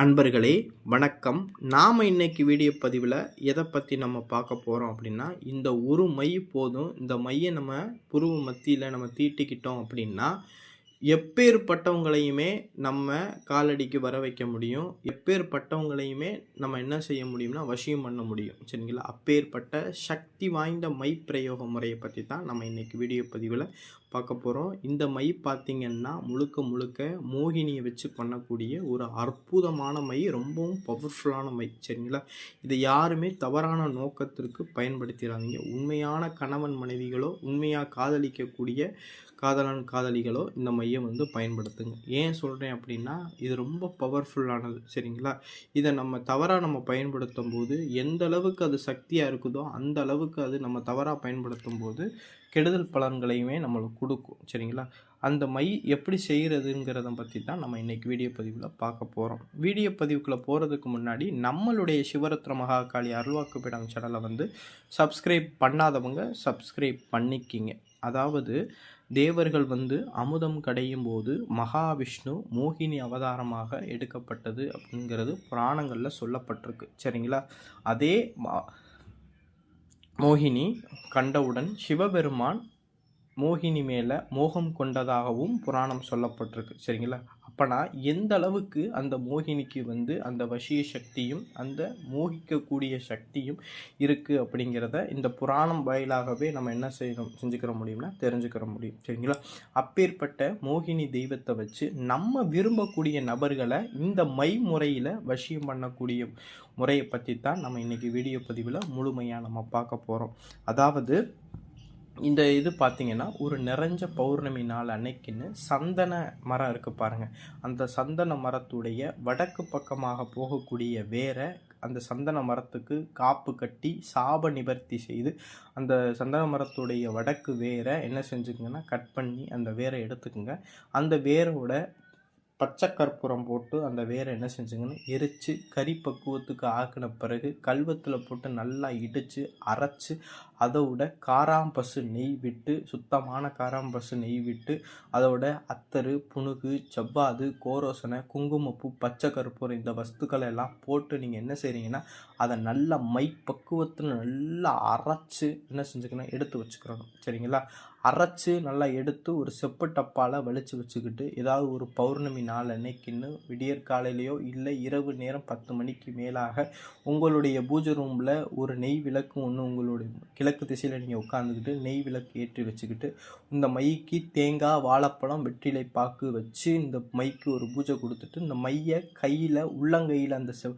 அன்பர்களே வணக்கம். நாம் இன்றைக்கி வீடியோ பதிவில் எதை பற்றி நம்ம பார்க்க போகிறோம் அப்படின்னா இந்த ஒரு மை போதும் இந்த மையை நம்ம புருவ மத்தியில் நம்ம தீட்டிக்கிட்டோம் அப்படின்னா எப்பேற்பட்டவங்களையுமே நம்ம காலடிக்கு வர வைக்க முடியும். எப்பேற்பட்டவங்களையுமே நம்ம என்ன செய்ய முடியும்னா வசியம் பண்ண முடியும். சரிங்களா? அப்பேற்பட்ட சக்தி வாய்ந்த மை பிரயோக முறையை பற்றி தான் நம்ம இன்றைக்கி வீடியோ பதிவில் பார்க்க போகிறோம் இந்த மை பார்த்திங்கன்னா முழுக்க முழுக்க மோகினியை வச்சு பண்ணக்கூடிய ஒரு அற்புதமான மை ரொம்பவும் பவர்ஃபுல்லான மை. சரிங்களா? இதை யாருமே தவறான நோக்கத்திற்கு பயன்படுத்திடாதீங்க உண்மையான கணவன் மனைவிகளோ உண்மையாக காதலிக்கக்கூடிய காதலன் காதலிகளோ இந்த மையம் வந்து பயன்படுத்துங்க. ஏன் சொல்கிறேன் அப்படின்னா இது ரொம்ப பவர்ஃபுல்லானது சரிங்களா? இதை நம்ம தவறாக நம்ம பயன்படுத்தும் போது எந்த அளவுக்கு அது சக்தியாக இருக்குதோ அந்த அளவுக்கு அது நம்ம தவறாக பயன்படுத்தும் போது கெடுதல் பலன்களையுமே நம்மளுக்கு கொடுக்கும் சரிங்களா? அந்த மை எப்படி செய்கிறதுங்கிறத பற்றி தான் நம்ம இன்றைக்கி வீடியோ பதிவில் பார்க்க போகிறோம் வீடியோ பதிவுக்குள்ளே போகிறதுக்கு முன்னாடி நம்மளுடைய சிவரத்ன மகாகாளி அருள்வாக்குப்பிடம் சேனலை வந்து சப்ஸ்கிரைப் பண்ணாதவங்க சப்ஸ்கிரைப் பண்ணிக்கிங்க. அதாவது தேவர்கள் வந்து அமுதம் கடையும் போது மகாவிஷ்ணு மோகினி அவதாரமாக எடுக்கப்பட்டது அப்படிங்கிறது புராணங்களில் சொல்லப்பட்டிருக்கு சரிங்களா? அதே மோகினி கண்டவுடன் சிவபெருமான் மோகினி மேலே மோகம் கொண்டதாகவும் புராணம் சொல்லப்பட்டிருக்கு. சரிங்களா? அப்போனா எந்த அளவுக்கு அந்த மோகினிக்கு வந்து அந்த வசிய சக்தியும் அந்த மோகிக்கக்கூடிய சக்தியும் இருக்குது அப்படிங்கிறத இந்த புராணம் வாயிலாகவே நம்ம என்ன செய்யணும்? செஞ்சுக்கிற முடியும்னா தெரிஞ்சுக்கிற முடியும். சரிங்களா? அப்பேற்பட்ட மோகினி தெய்வத்தை வச்சு நம்ம விரும்பக்கூடிய நபர்களை இந்த மை முறையில் வசியம் பண்ணக்கூடிய முறையை பற்றி தான் நம்ம இன்றைக்கி வீடியோ பதிவில் முழுமையாக நம்ம பார்க்க போகிறோம் அதாவது இந்த இது பார்த்திங்கன்னா ஒரு நிறைஞ்ச பௌர்ணமி நாள் அன்னைக்குன்னு சந்தன மரம் இருக்குது பாருங்கள் அந்த சந்தன மரத்துடைய வடக்கு பக்கமாக போகக்கூடிய வேரை அந்த சந்தன மரத்துக்கு காப்பு கட்டி சாப நிவர்த்தி செய்து அந்த சந்தன மரத்துடைய வடக்கு வேரை என்ன செஞ்சுக்கோங்கன்னா கட் பண்ணி அந்த வேரை எடுத்துக்கோங்க. அந்த வேரோட பச்சை கற்பூரம் போட்டு அந்த வேரை என்ன செஞ்சுங்கன்னு எரித்து கறி பக்குவத்துக்கு ஆக்கின பிறகு கல்வத்தில் போட்டு நல்லா இடித்து அரைச்சி அதோட காராம்பசு நெய் விட்டு சுத்தமான காராம்பசு நெய் விட்டு அதோட அத்தரு புணுகு செவ்வாது கோரோசனை குங்குமப்பூ பச்சை கருப்பூரம் இந்த வஸ்துக்களை எல்லாம் போட்டு நீங்கள் என்ன செய்கிறீங்கன்னா அதை நல்லா மை பக்குவத்தில் நல்லா அரைச்சி என்ன செஞ்சுக்கணும்? எடுத்து வச்சுக்கிறணும் சரிங்களா? அரைச்சி நல்லா எடுத்து ஒரு செப்பு டப்பால் வலிச்சு வச்சுக்கிட்டு ஏதாவது ஒரு பௌர்ணமி நாள் அன்னைக்குன்னு விடியற் காலையிலையோ இல்லை இரவு நேரம் பத்து மணிக்கு மேலாக உங்களுடைய பூஜை ரூமில் ஒரு நெய் விளக்கு ஒன்று உங்களுடைய கிழக்கு திசையில் நீங்கள் உட்காந்துக்கிட்டு நெய் விளக்கு ஏற்றி வச்சுக்கிட்டு இந்த மைக்கு தேங்காய் வாழைப்பழம் வெற்றிலை பாக்கு வச்சு இந்த மைக்கு ஒரு பூஜை கொடுத்துட்டு இந்த மையை கையில் உள்ளங்கையில் அந்த செவ்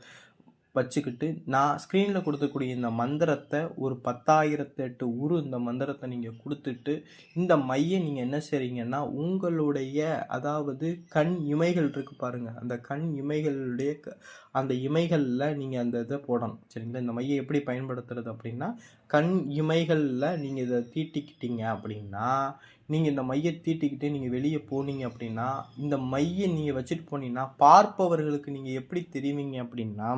வச்சுக்கிட்டு நான் ஸ்க்ரீனில் கொடுக்கக்கூடிய இந்த மந்திரத்தை ஒரு பத்தாயிரத்து எட்டு உரு இந்த மந்திரத்தை நீங்கள் கொடுத்துட்டு இந்த மையை நீங்கள் என்ன செய்கிறீங்கன்னா உங்களுடைய அதாவது கண் இமைகள் இருக்குது பாருங்கள் அந்த கண் இமைகளுடைய அந்த இமைகளில் நீங்கள் அந்த இதை போடணும். சரிங்களா? இந்த மையை எப்படி பயன்படுத்துறது அப்படின்னா கண் இமைகளில் நீங்கள் இதை தீட்டிக்கிட்டீங்க அப்படின்னா நீங்கள் இந்த மையை தீட்டிக்கிட்டு நீங்கள் வெளியே போனீங்க அப்படின்னா இந்த மையை நீங்கள் வச்சுட்டு போனீங்கன்னா பார்ப்பவர்களுக்கு நீங்கள் எப்படி தெரிவிங்க அப்படின்னா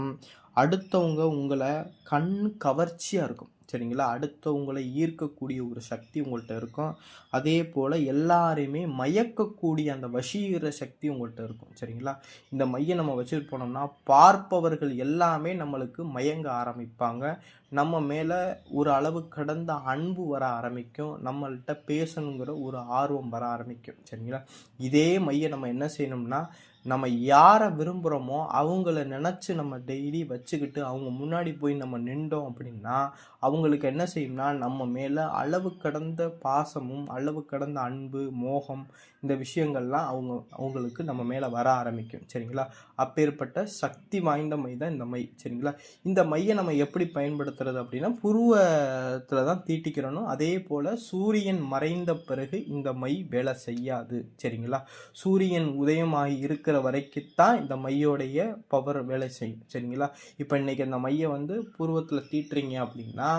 அடுத்தவங்க உங்களை கண் கவர்ச்சியாக இருக்கும். சரிங்களா? அடுத்தவங்களை ஈர்க்கக்கூடிய ஒரு சக்தி உங்கள்கிட்ட இருக்கும். அதே போல் எல்லாரையுமே மயக்கக்கூடிய அந்த வசீகர சக்தி உங்கள்கிட்ட இருக்கும். சரிங்களா? இந்த மையம் நம்ம வச்சுட்டு போனோம்னா பார்ப்பவர்கள் எல்லாமே நம்மளுக்கு மயங்க ஆரம்பிப்பாங்க. நம்ம மேலே ஒரு அளவு கடந்த அன்பு வர ஆரம்பிக்கும். நம்மள்கிட்ட பேசணுங்கிற ஒரு ஆர்வம் வர ஆரம்பிக்கும். சரிங்களா? இதே மையம் நம்ம என்ன செய்யணும்னா நம்ம யாரை விரும்புகிறோமோ அவங்கள நினச்சி நம்ம டெய்லி வச்சுக்கிட்டு அவங்க முன்னாடி போய் நம்ம நின்றோம் அப்படின்னா அவங்களுக்கு என்ன செய்யும்னா நம்ம மேலே அளவு கடந்த பாசமும் அளவு கடந்த அன்பு மோகம் இந்த விஷயங்கள்லாம் அவங்க அவங்களுக்கு நம்ம மேலே வர ஆரம்பிக்கும். சரிங்களா? அப்பேற்பட்ட சக்தி வாய்ந்த மை தான் இந்த மை. சரிங்களா? இந்த மையை நம்ம எப்படி பயன்படுத்துறது அப்படின்னா புருவத்தில் தான் தீட்டிக்கிறணும். அதே போல் சூரியன் மறைந்த பிறகு இந்த மை வேலை செய்யாது. சரிங்களா? சூரியன் உதயமாகி இருக்கிற இருக்கிற வரைக்கும் தான் இந்த மையோடைய பவர் வேலை செய்யும். சரிங்களா? இப்போ இன்றைக்கி அந்த மையை வந்து பூர்வத்தில் தீட்டுறீங்க அப்படின்னா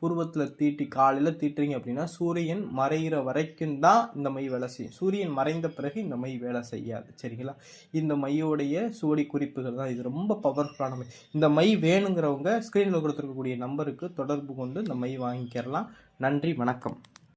பூர்வத்தில் தீட்டி காலையில் தீட்டுறீங்க அப்படின்னா சூரியன் மறைகிற வரைக்கும் தான் இந்த மை வேலை செய்யும். சூரியன் மறைந்த பிறகு இந்த மை வேலை செய்யாது. சரிங்களா? இந்த மையோடைய சுவடி குறிப்புகள் தான். இது ரொம்ப பவர்ஃபுல்லான மை. இந்த மை வேணுங்கிறவங்க ஸ்க்ரீனில் கொடுத்துருக்கக்கூடிய நம்பருக்கு தொடர்பு கொண்டு இந்த மை வாங்கிக்கிறலாம் நன்றி வணக்கம்.